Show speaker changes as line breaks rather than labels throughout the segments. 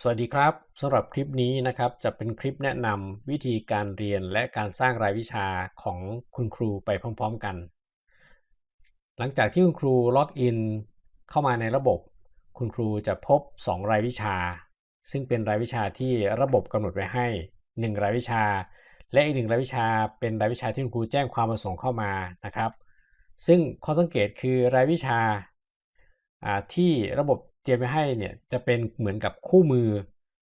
สวัสดีครับสำหรับคลิปนี้นะครับจะเป็นคลิปแนะนำวิธีการเรียนและการสร้างรายวิชาของคุณครูไปพร้อมๆกัน หลังจากที่คุณครูล็อกอินเข้ามาในระบบ คุณครูจะพบ 2 รายวิชา ซึ่งเป็นรายวิชาที่ระบบกำหนดไว้ให้ 1 รายวิชา และอีกหนึ่งรายวิชาเป็นรายวิชาที่คุณครูแจ้งความประสงค์เข้ามานะครับ ซึ่งข้อสังเกตคือรายวิชาที่ระบบ เตรียมไว้ให้เนี่ยจะเป็นเหมือนกับคู่มือ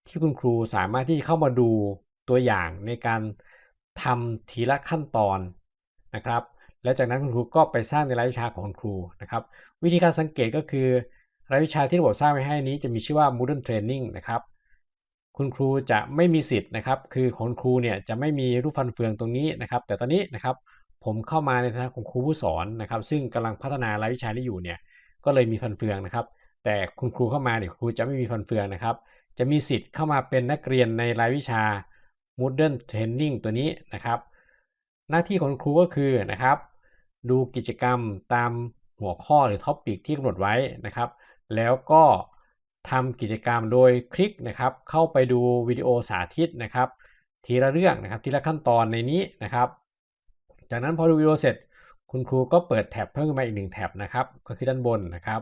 ที่คุณครูสามารถที่เข้ามาดูตัวอย่างในการทำทีละขั้นตอนนะครับ แล้วจากนั้นคุณครูก็ไปสร้างในรายวิชาของคุณครูนะครับ วิธีการสังเกตก็คือรายวิชาที่ระบบสร้างไว้ให้นี้จะมีชื่อว่า Modern Training นะครับ คุณครูจะไม่มีสิทธิ์นะครับ คือของครูเนี่ยจะไม่มีรูปฟันเฟืองตรงนี้นะครับ แต่ตอนนี้นะครับผมเข้ามาในฐานะของครูผู้สอนนะครับ ซึ่งกำลังพัฒนารายวิชานี้อยู่เนี่ยก็เลยมีฟันเฟืองนะครับ แต่คุณครูเข้ามาเนี่ยครูจะไม่มีฟันเฟืองนะครับ จะมีสิทธิ์เข้ามาเป็นนักเรียนในรายวิชา Modern Training ตัวนี้นะครับ หน้าที่ของครูก็คือนะครับ ดูกิจกรรมตามหัวข้อหรือท็อปิกที่กำหนดไว้นะครับ แล้วก็ทำกิจกรรมโดยคลิกนะครับ เข้าไปดูวิดีโอสาธิตนะครับ ทีละเรื่องนะครับทีละขั้นตอนในนี้นะครับ จากนั้นพอดูวิดีโอเสร็จ คุณครูก็เปิดแท็บเพิ่มขึ้นมาอีกหนึ่งแท็บนะครับ ก็คือด้านบนนะครับ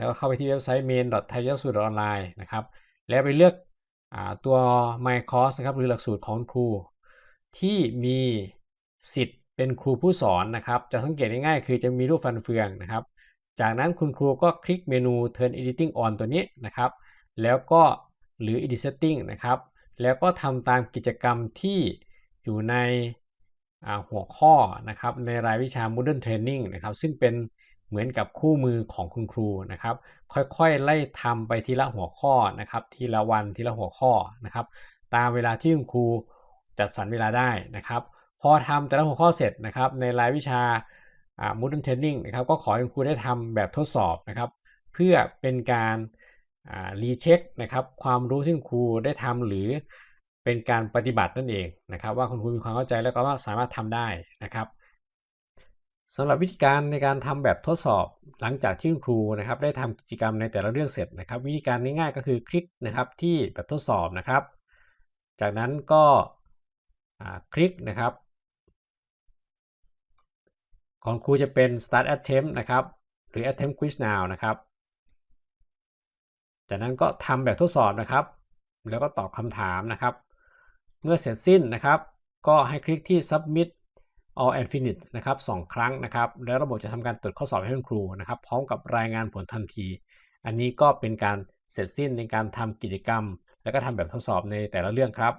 แล้วก็เข้าไปที่เว็บไซต์ main.thaiyasu.online นะครับ แล้วไปเลือกอตัว my course นะครับ หรือหลักสูตรของครู ที่มีสิทธิ์เป็นครูผู้สอนนะครับ จะสังเกตง่ายๆ คือจะมีรูปฟันเฟืองนะครับ จากนั้นคุณครูก็คลิกเมนู turn editing on ตัวนี้นะครับ แล้วก็หรือ edit setting นะครับ แล้วก็ทำตามกิจกรรมที่อยู่ในหัวข้อนะครับในรายวิชา modern training นะครับ ซึ่งเป็น เหมือนกับคู่มือของคุณครูนะครับ ค่อยๆ ไล่ทำไปทีละหัวข้อนะครับทีละวันทีละหัวข้อนะครับ ตามเวลาที่คุณครูจัดสรรเวลาได้นะครับ พอทำแต่ละหัวข้อเสร็จนะครับ ในรายวิชา modern training นะครับก็ขอให้คุณครูได้ทำแบบทดสอบนะครับ เพื่อเป็นการรีเช็คนะครับความรู้ที่คุณครูได้ทำหรือเป็นการปฏิบัตินั่นเองนะครับ ว่าคุณครูมีความเข้าใจแล้วก็ว่าสามารถทำได้นะครับ สำหรับวิธีการในการทำแบบทดสอบหลังจากที่ครูนะครับ ได้ทำกิจกรรมในแต่ละเรื่องเสร็จนะครับ วิธีการง่ายๆก็คือคลิกนะครับที่แบบทดสอบนะครับ จากนั้นก็คลิกนะครับ ของครูจะเป็น start attempt นะครับ หรือ attempt quiz now นะครับ จากนั้นก็ทำแบบทดสอบนะครับ แล้วก็ตอบคำถามนะครับ เมื่อเสร็จสิ้นนะครับ ก็ให้คลิกที่ submit all and finish นะครับ2ครั้งนะครับ แล้วระบบจะทำการตรวจข้อสอบให้คุณครูนะครับ พร้อมกับรายงานผลทันที อันนี้ก็เป็นการเสร็จสิ้นในการทำกิจกรรม และก็ทำแบบทดสอบในแต่ละเรื่องครับ